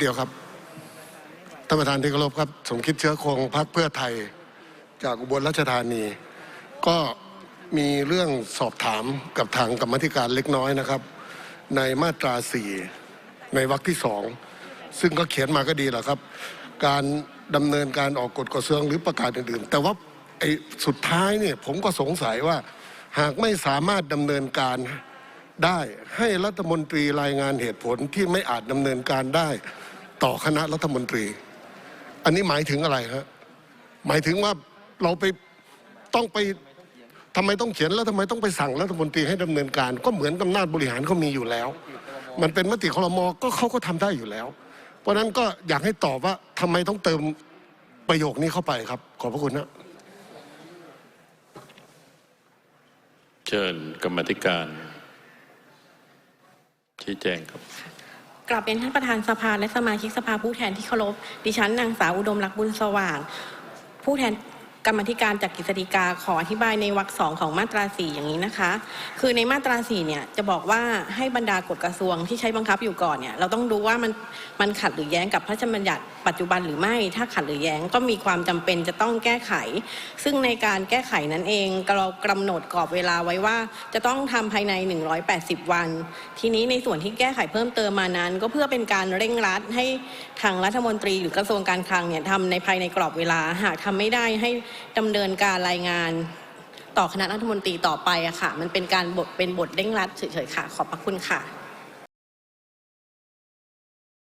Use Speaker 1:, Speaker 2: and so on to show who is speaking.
Speaker 1: เดียวครับท่านประธานที่เคารพครับ สมคิดเชื้อคงพักเพื่อไทย จากอุบลราชธานี ก็มีเรื่องสอบถามกับทางกรรมธิการเล็กน้อยนะครับ ในมาตราสี่ในวรรคที่สองซึ่งก็เขียนมาก็ดีแหละครับ การดำเนินการออกกฎกระทรวงหรือประกาศอื่นๆ แต่ว่าไอ้สุดท้ายเนี่ยผมก็สงสัยว่าหากไม่สามารถดำเนินการ ได้ให้รัฐมนตรีรายงานเหตุผลที่ไม่อาจดำเนินการได้ต่อคณะรัฐมนตรี อันนี้หมายถึงอะไรฮะหมายถึงว่าเราไปต้องไปทำไมต้องเขียนแล้วทำไมต้องไปสั่งรัฐมนตรีให้ดำเนินการ ก็เหมือนอำนาจบริหารเขามีอยู่แล้ว มันเป็นมติคลมก็เขาก็ทำได้อยู่แล้ว เพราะนั้นก็อยากให้ตอบว่าทำไมต้องเติมประโยคนี้เข้าไปครับ ขอบพระคุณนะ
Speaker 2: เชิญกรรมธิการ ชี้แจงครับ
Speaker 3: กลับเป็นท่านประธานสภาและสมาชิกสภาผู้แทนที่เคารพดิฉันนางสาวอุดมรักษ์บุญสว่าง ผู้แทน กรรมธิการจากกฤษฎีกาขออธิบายในวรรคสองของมาตราสี่อย่างนี้นะคะ คือในมาตราสี่เนี่ยจะบอกว่าให้บรรดากฎกระทรวงที่ใช้บังคับอยู่ก่อนเนี่ยเราต้องดูว่ามันมันขัดหรือแย้งกับพระราชบัญญัติปัจจุบันหรือไม่ ถ้าขัดหรือแย้งก็มีความจำเป็นจะต้องแก้ไข ซึ่งในการแก้ไขนั้นเองเรากำหนดกรอบเวลาไว้ว่า จะต้องทำภายใน 180 วัน ทีนี้ในส่วนที่แก้ไขเพิ่มเติมมานั้น ก็เพื่อเป็นการเร่งรัดให้ทางรัฐมนตรีหรือกระทรวงการคลังเนี่ยทำในภายในกรอบเวลาหากทำไม่ได้ให้ดำเนินการรายงานต่อคณะรัฐมนตรีต่อไปอะค่ะ มันเป็นการบทเป็นบทเร่งรัดเฉยๆค่ะ ขอบพระคุณค่ะ